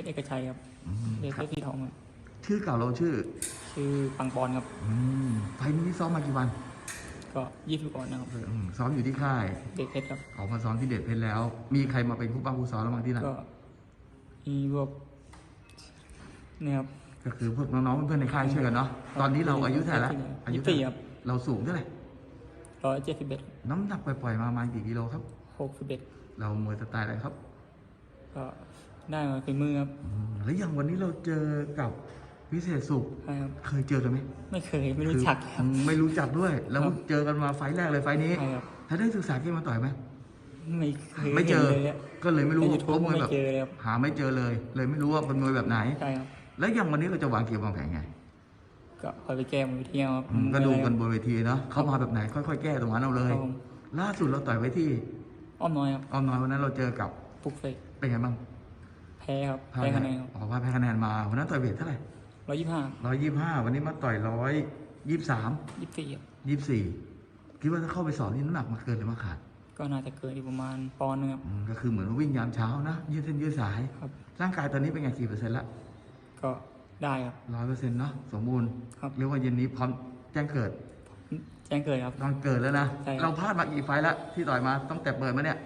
ชรเอกชัยครับอืมเดชคเพรับ ชรสีทองครับชื่อเก่าเราชื่อชื่อปังปอนครับ อืมไฟล์นี้ซ้อมมากี่วันก็ยี่สิบปอนด์นะครับอืมซ้อมอยู่ที่ค่ายเดชเพชรครับ ออกมาซ้อมที่เด็ดเพชรแล้ว มีใครมาเป็นผู้ป้าผู้ซ้อมแล้วบ้างที่นั่นก็มีพวกเนี่ยครับ ก็คือพวกน้องๆเพื่อนๆในค่ายช่วยกันเนาะตอนนี้เราอายุเท่าไหร่ละอายุเท่าไหยี่สิบสี่ครัร่บเราสูงเท่าไหร่ร้อยเจ็ดสิบเอ็ดน้ำหนักปล่อยๆมาประมาณกี่กิโลครับ หกสิบเอ็ดเรามวยสไตล์อะไรครับ ก็ ได้มาเป็นมือครับอืมแล้วอย่างวันนี้เราเจอกับพิเศษสุข ใช่ครับ เคยเจอกันไหมไม่เคยไม่รู้จักครับอไม่รู้จักด้วย แล้วครับเจอกันมาไฟล์แรกเลยไฟล์นี้ใช่ครับถ้าได้ศึกษาเกมมาต่อยไหม ไม่เคยไม่เจอ ห็นเลยอะก็เลยไม่รู้ในยูทูบว่ามวยไม่แบบเจอเลยครับ หาไม่เจอเลย เลยไม่รู้ว่าเป็นมวยแบบไหน ใช่ครับ แล้วอย่างวันนี้เราจะวางเกมวางแผนไงก็คอยไปแก้มือเที่ยวครับอืมก็ดูกันบนเวทีเนาะเขามาแบบไหน ค่อยๆ แก้ตรงนั้นเอาเลคย รับผมล่าสุดเราต่อยไว้ที่อ้อมน้อยครับออมน้อยวันนั้นเราเจอกับปลุกเสกเป็นไงบ้างแพ้ครับแพ้คะแนนครับอ๋อว่าแพ้คะแนนมาวันนั้นต่อยเวทเท่าไหร่ร้อยยี่สิบห้าร้อยยี่ห้าวันนี้มาต่อยร้อยยี่สามยี่สิบสี่ครับยี่สี่คิดว่าถ้าเข้าไปสอนนี่น้ำหนักมาเกินหรือมาขาด ก็น่าจะเกินอยู่ประมาณปอนด์นึงครับอืมก็คือเหมือนว่าวิ่งยามเช้านะยืดเส้นยืดสายครับร่างกายตอนนี้เป็นไงกี่เปอร์เซ็นต์ละก็ได้ครับร้อยเปอร์เซ็นต์เนาะสมบูรณ์ครับเรียกว่าเย็นนี้พร้อมแจ้งเกิด แจ้งเกิดครับต้องเกิดแล้วนะใช่ครับเราพลาดมากี่ไฟล์แล้วที่ต่อยมาต้องแต่เปิดมาเนี่ย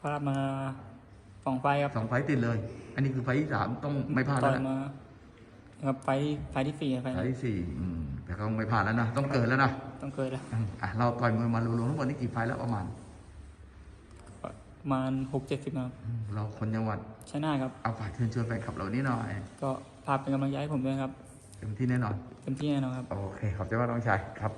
พลาดมา สองไฟล์ครับสองไฟล์ติดเลย อันนี้คือไฟล์ที่สามต้องไม่พลาดต่แล้วอยนะมาครับไฟล์ไฟล์ที่สี่ไฟล์ไฟล์ที่สี่อืมแต่ก็ไม่พลาดแล้วนะต้องเกิดแล้วนะต้องเกิดแล้วอืมอะเราต่อยมวยมารวมๆทั้งหมดนี่กี่ไฟล์แล้วประมาณประมาณหกเจ็ดสิบนะครับอืมเราคนจังหวัดใช่หน้าครับ เอาฝากเชิญชวนแฟนคลับเรานี่หน่อยก็ฝากเป็นกำลังใจให้ผมด้วยครับเต็มที่แน่นอน เต็มที่แน่นอนครับ โอเคขอบใจมากน้องชายครับ